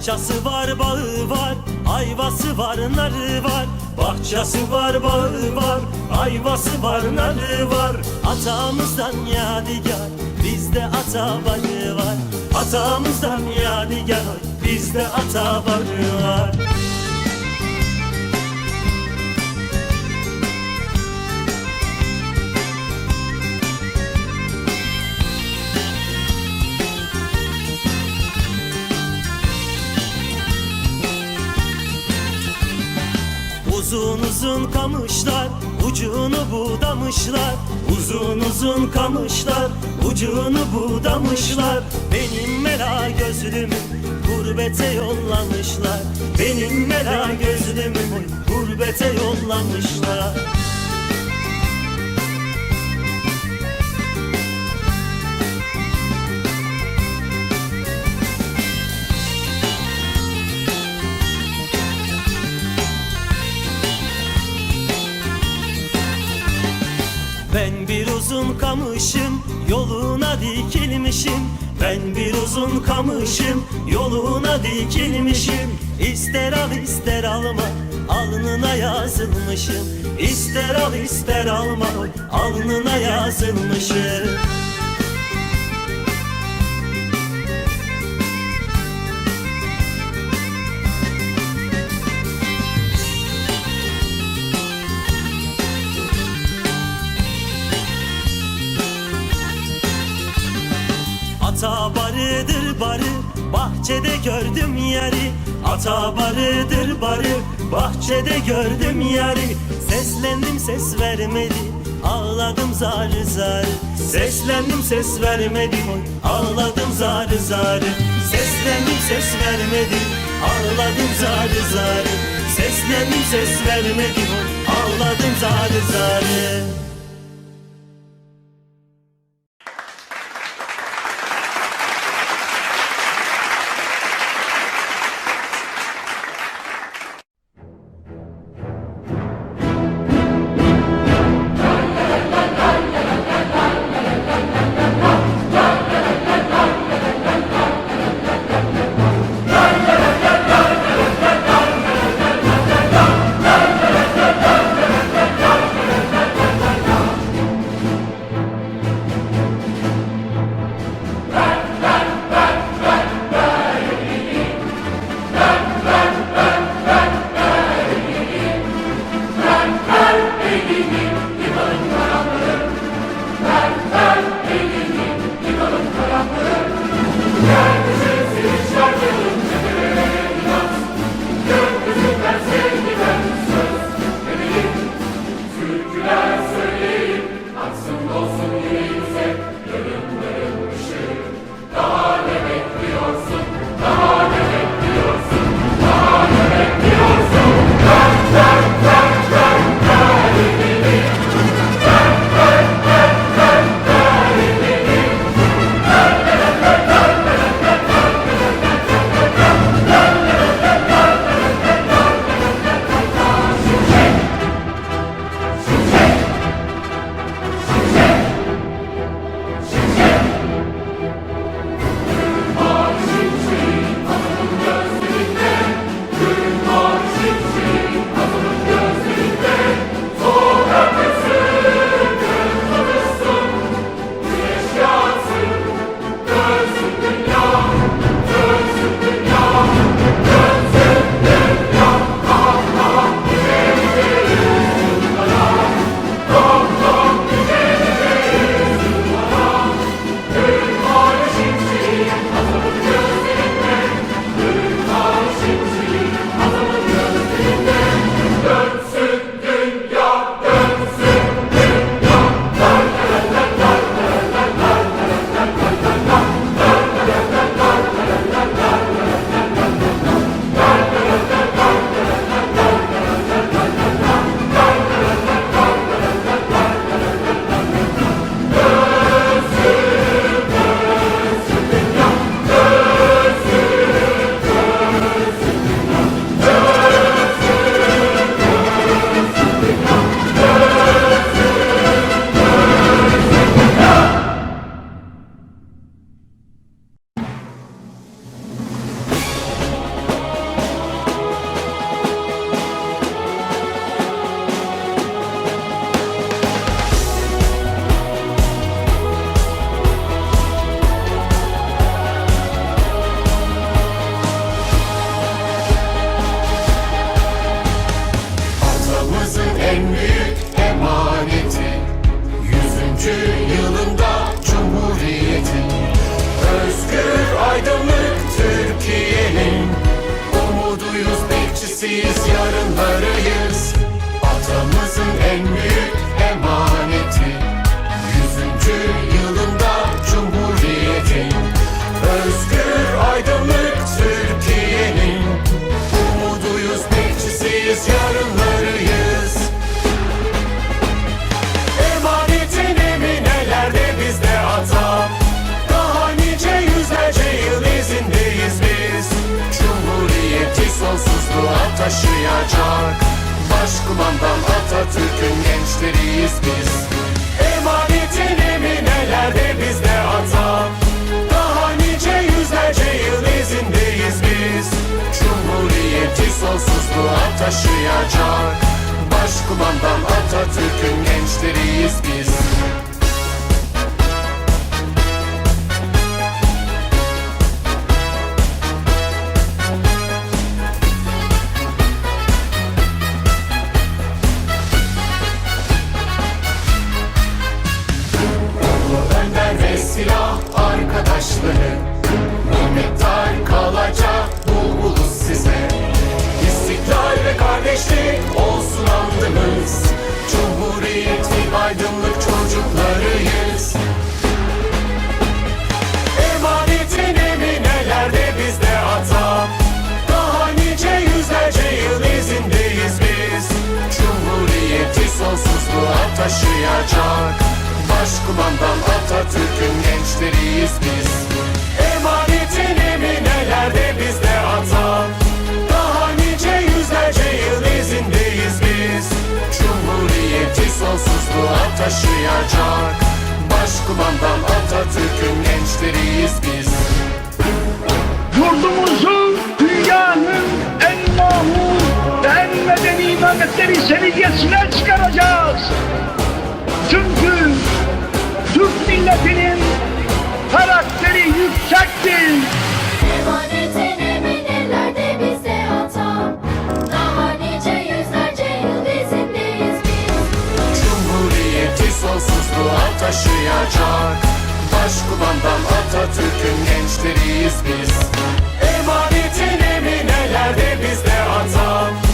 Bahçesi var, bağı var, ayvası var, narı var. Bahçesi var, bağı var, ayvası var, narı var. Atamızdan yadigar, bizde ata barı var. Atamızdan yadigar, bizde ata barı var. Uzun uzun kamışlar ucunu budamışlar. Uzun uzun kamışlar ucunu budamışlar. Benim mela gözlümü gurbete yollamışlar. Benim mela gözlümü gurbete yollamışlar dikilmişim. Ben bir uzun kamışım yoluna dikilmişim. İster al ister alma alnına yazılmışım. İster al ister alma alnına yazılmışım bahçede gördüm yeri Ata barıdır barı. Bahçede gördüm yeri Seslendim ses vermedi. Ağladım zar zar Seslendim ses vermedi. Ağladım zar zar Seslendim ses vermedi. Ağladım zar zar Seslendim ses vermedi. Ağladım zar zar taşıyacak Başkumandan Atatürk'ün gençleriyiz biz. Emanetin eminelerde bizde ata. Daha nice yüzlerce yıl izindeyiz biz. Cumhuriyeti sonsuzluğa taşıyacak. Başkumandan Atatürk'ün gençleriyiz biz taşıyacak. Başkumandan Atatürk'ün gençleriyiz biz. Emanetin eminelerde bizde ata. Daha nice yüzlerce yıl izindeyiz biz. Cumhuriyeti sonsuzluğa taşıyacak. Başkumandan Atatürk'ün gençleriyiz biz imametleri seviyesine çıkaracağız. Çünkü Türk milletinin karakteri yüksektir. Sonsuzluğa taşıyacak. Başkumandan Atatürk'ün gençleriyiz biz. Emanetin eminelerde bizde ata